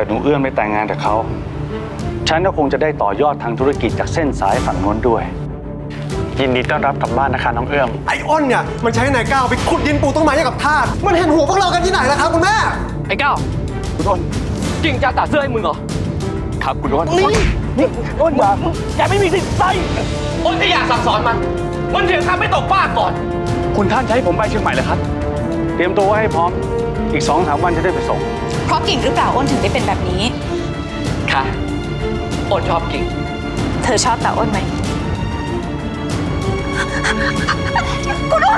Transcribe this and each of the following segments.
กิดหนูเอื้อมไม่แต่งงานกับเขา ฉันก็คงจะได้ต่อยอดทางธุรกิจจากเส้นสายฝั่งโน้นด้วย ยินดีต้อนรับกลับบ้านนะคะน้องเอื้อม ไอ้อ้นเนี่ย มันใช้นายก้าวไปขุดดินปลูกต้นไม้ให้กับทาสมันเห็นหัวพวกเรากันที่ไหนล่ะครับคุณแม่ ไอ้ก้าวคุณอ้นกิ่งจะตัดเสื้อให้มึงเหรอ ครับคุณอ้นนี่นี่อ้นอย่าแกไม่มีสิทธิ์ใส่อ้นที่อยากสั่งสอนมัน มันเถียงคำไม่ตกฟากก่อน คุณท่านจะให้ผมไปเชียงใหม่เลยครับ เตรียมตัวไว้ให้พร้อม อีกสองสามวันจะได้ไปส่ง เพราะกิ่งหรือเปล่าอ้นถึงได้เป็นแบบนี้ ค่ะอ้นชอบกิ่ง เธอชอบตาอ้นไหม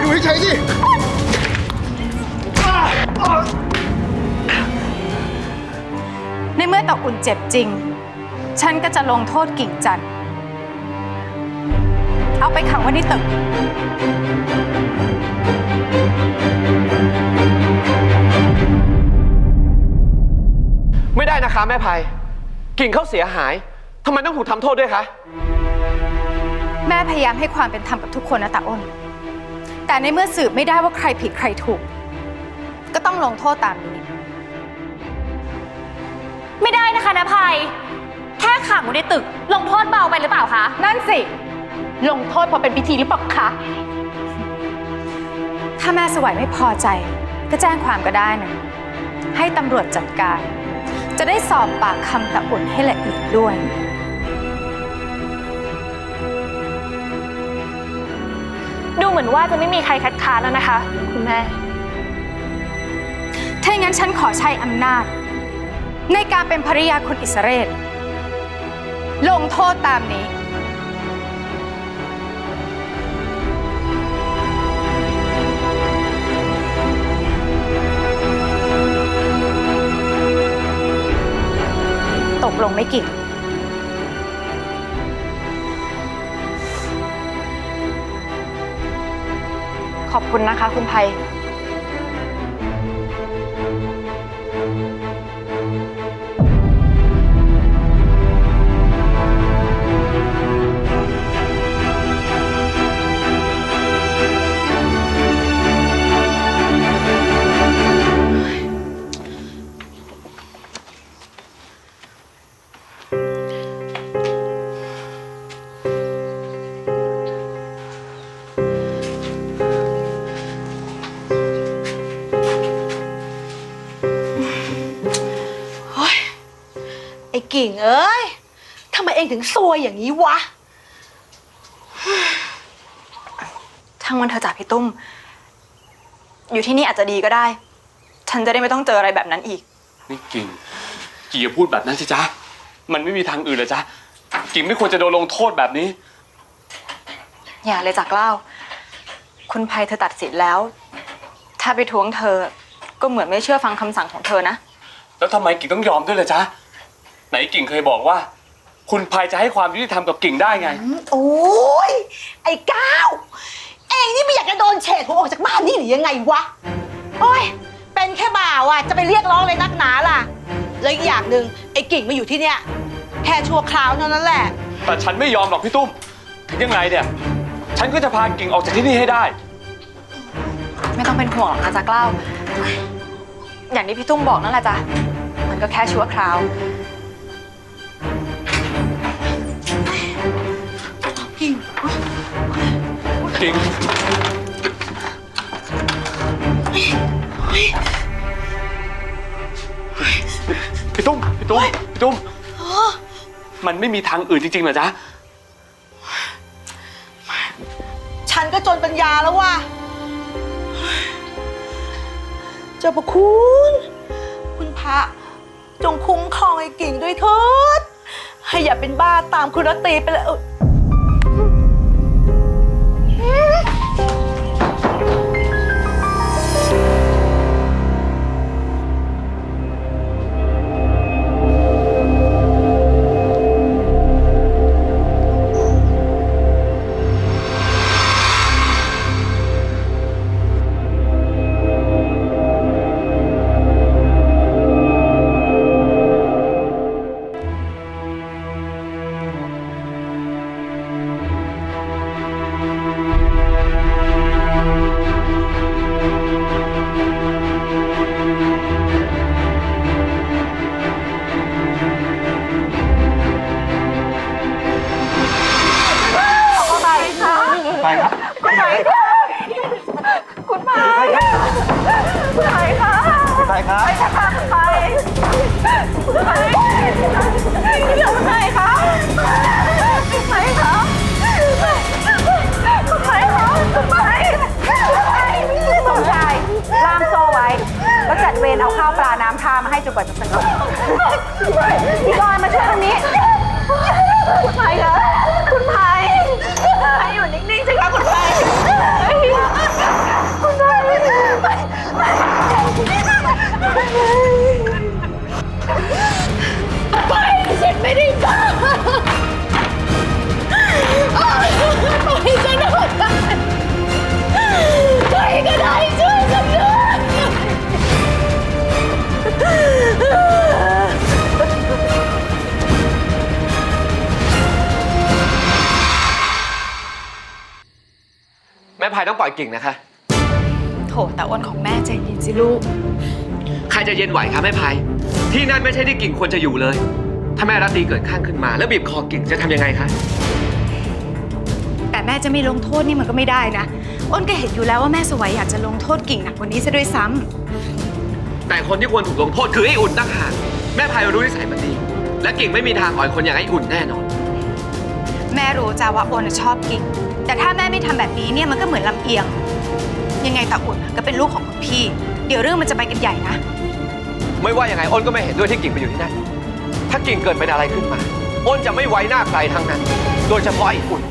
อยู่เฉยๆสิ ในเมื่อตาอุ่นเจ็บจริง ฉันก็จะลงโทษกิ่งจันทร์เอาไปขังไว้ในตึก คะแม่ภัย กิ่งเขาเสียหายทำไมต้องถูกทำโทษด้วยคะ แม่พยายามให้ความเป็นธรรมกับทุกคนนะตาอ้น แต่ในเมื่อสืบไม่ได้ว่าใครผิดใครถูก ก็ต้องลงโทษตามนี้ ไม่ได้นะคะนะภัย แค่ขังอยู่ในตึก ลงโทษเบาไปหรือเปล่าคะ นั่นสิ ลงโทษพอเป็นพิธีหรือเปล่าคะ ถ้าแม่สวัยไม่พอใจ ก็แจ้งความก็ได้นะ ให้ตำรวจจัดการ จะได้สอบปากคำตะอุ่นให้ละเอียดด้วย ดูเหมือนว่าจะไม่มีใครคัดค้านแล้วนะคะ คุณแม่ ถ้าอย่างนั้นฉันขอใช้อำนาจ ในการเป็นภริยาคนอิสราเอลลงโทษตามนี้ กลงไม่กี่ขอบคุณนะคะคุณภัย กิ่งเอ้ยทำไมเองถึงซวยอย่างนี้วะทั้งวันเธอจากพี่ตุ้ม อยู่ที่นี่อาจจะดีก็ได้ ฉันจะได้ไม่ต้องเจออะไรแบบนั้นอีก นี่กิ่งกิ่งอย่าพูดแบบนั้นสิจ๊ะ มันไม่มีทางอื่นเลยจ๊ะ กิ่งไม่ควรจะโดนลงโทษแบบนี้ อย่าเลยจากเล่า คุณภัยเธอตัดสินแล้ว ถ้าไปท้วงเธอ ก็เหมือนไม่เชื่อฟังคำสั่งของเธอนะ แล้วทำไมกิ่งต้องยอมด้วยเลยจ๊ะ ไหนกิ่งเคยบอกว่า คุณภัยจะให้ความยุติธรรมกับกิ่งได้ไง โอ้ยไอ้ก้าวเองนี่ไม่อยากจะโดนเฉดหัวออกจากบ้านนี่หรือยังไงวะโอ้ยเป็นแค่บ่าวอะจะไปเรียกร้องเลยนักหนาล่ะ แล้วอีกอย่างหนึ่งไอ้กิ่งมาอยู่ที่เนี่ยแค่ชั่วคราวเท่านั้นแหละ แต่ฉันไม่ยอมหรอกพี่ตุ้ม ถึงยังไงเนี่ย ฉันก็จะพากิ่งออกจากที่นี่ให้ได้ ไม่ต้องเป็นห่วงหรอกนะจากเล่าอย่างที่พี่ตุ้มบอกนั่นแหละจ้ะมันก็แค่ชั่วคราว กิ่งพี่ตุ้ม พี่ตุ้ม พี่ตุ้ม มันไม่มีทางอื่นจริงๆเหรอจ๊ะ ฉันก็จนปัญญาแล้วว่ะ เจ้าประคุณ คุณพระ จงคุ้มครองไอ้กิ่งด้วยเถิดให้อย่าเป็นบ้าตามคุณรตตีไปเลย เจนกว่าจะสงบพี่กรณ์มาช่วยตรงนี้ คุณภัยคะคุณภัยคุณภัยอยู่นิ่งๆสิคะคุณภัยคุณภัยไป พายต้องปล่อยกิ่งนะคะ โถแต่อ้วนของแม่ใจเย็นสิลูก ใครจะเย็นไหวคะแม่พาย ที่นั่นไม่ใช่ที่กิ่งควรจะอยู่เลย ถ้าแม่รัตตีเกิดข้างขึ้นมา แล้วบีบคอกิ่งจะทำยังไงคะ แต่แม่จะไม่ลงโทษนี่มันก็ไม่ได้นะ อ้นก็เห็นอยู่แล้วว่าแม่สวัยอยากจะลงโทษกิ่งหนักกว่านี้ซะด้วยซ้ำแต่คนที่ควรถูกลงโทษคือไอ้อุ่นต่างหากแม่พายรู้นิสัยมันดี และกิ่งไม่มีทางอ่อยคนอย่างไอ้อุ่นแน่นอน แม่รู้จ้าว่าอ้นน่ะชอบกิ่ง แต่ถ้าแม่ไม่ทำแบบนี้เนี่ยมันก็เหมือนลำเอียง ยังไงตาอุ่นก็เป็นลูกของคุณพี่ เดี๋ยวเรื่องมันจะไปกันใหญ่นะ ไม่ว่ายังไงอ้นก็ไม่เห็นด้วยที่กิ่งไปอยู่ที่นั่น ถ้ากิ่งเกิดเป็นอะไรขึ้นมา อ้นจะไม่ไว้หน้าใครทั้งนั้น โดยเฉพาะไอ้อุ่น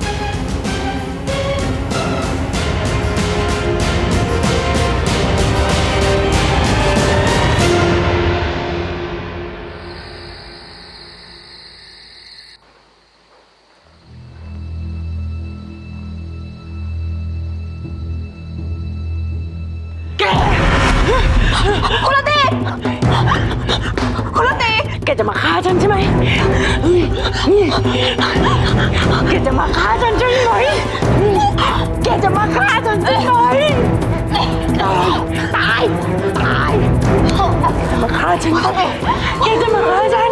คุณรตีคุณรตีแกจะมาฆ่าฉันใช่ไหมแกจะมาฆ่าฉันใช่ไหมแกจะมาฆ่าฉันใช่ไหมตายตายมาฆ่าฉันแกจะมาฆ่าฉัน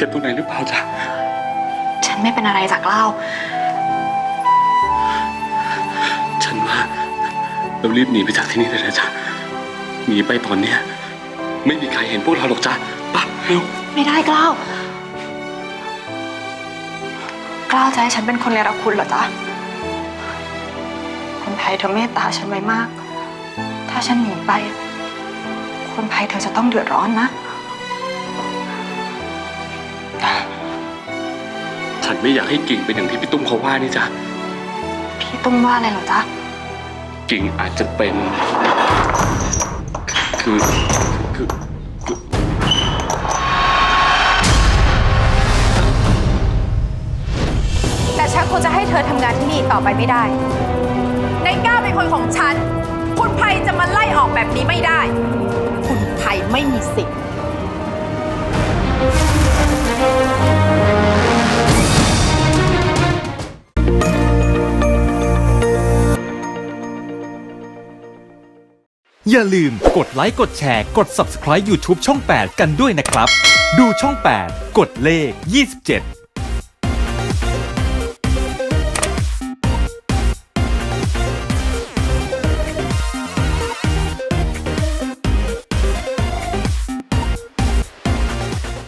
เจ็บตรงไหนหรือเปล่าจ๊ะฉันไม่เป็นอะไรจากเล่า ฉันว่าเรารีบหนีไปจากที่นี่เลยนะจ๊ะหนีไปตอนเนี้ยไม่มีใครเห็นพวกเราหรอกจ้ะไป่ะเร็วไม่ได้กล้าวกล้าวจะให้ฉันเป็นคนเนรคุณเหรอจ๊ะคนไทยเธอเมตตาฉันไว้มาก ถ้าฉันหนีไปคนไทยเธอจะต้องเดือดร้อนนะ ฉันไม่อยากให้กิ่งเป็นอย่างที่พี่ตุ้มเขาว่านี่จ้ะ พี่ตุ้มว่าอะไรเหรอจ๊ะ กิ่งอาจจะเป็น คือคือคือแต่ฉันคงจะให้เธอทำงานที่นี่ต่อไปไม่ได้ในก้าวเป็นคนของฉัน คุณภัยจะมาไล่ออกแบบนี้ไม่ได้ คุณภัยไม่มีสิทธิ์ อย่าลืมกดไลค์กดแชร์กด Subscribe YouTube ช่อง 8 กันด้วยนะครับ ดูช่อง 8 กดเลข 27